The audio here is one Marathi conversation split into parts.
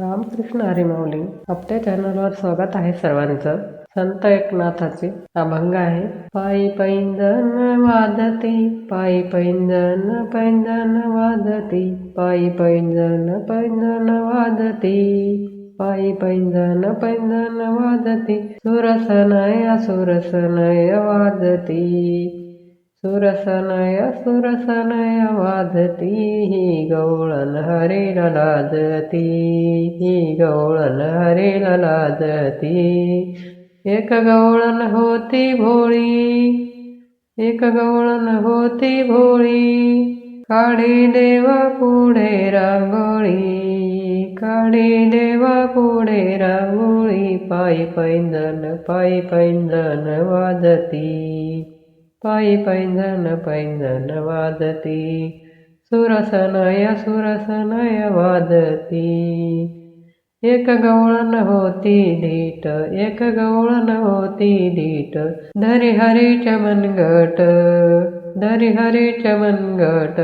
रामकृष्ण हरिमाऊली आपल्या चॅनलवर स्वागत आहे सर्वांचं. संत एकनाथाचे अभंग आहे. पायी पैंजन वादते पायी पैंजन पैंजन वाजती पायी पैंजन पैंजन वाजती पायी पैंजन पैंजन वाजती सुरसनय सुरसनय वाजती. सुरसनय सुरसनय वाजती ही गवळण हरीला लाजती ही गवळण हरीला लाजती. एक गौळन होती भोळी एक गौळन होती भोळी काढी देवा पुढे रांगोळी काढी देवा पुढे रांगोळी पायी पैंदन पायी पैंदन वाजती. पायी पैंजन पैंजन वाजती. सुरसनय सुरसनय वाजती. एक गवळण होती दीट एक गवळण होती दीट धरी हरीच्या मनगट धरी हरीच्या मनगट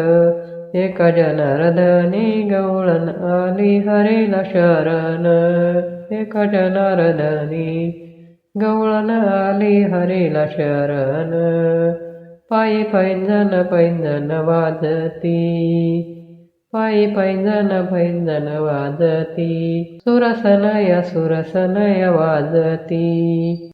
एक जनार्दनी गवळण आली हरीला शरण. एक जनार्दनी गवळण आली हरीला शरण. पायी पैंजन पैंजन वाजती. पायी पैंजन पैंजन वाजती. सुरसनय सुरसनय वाजती.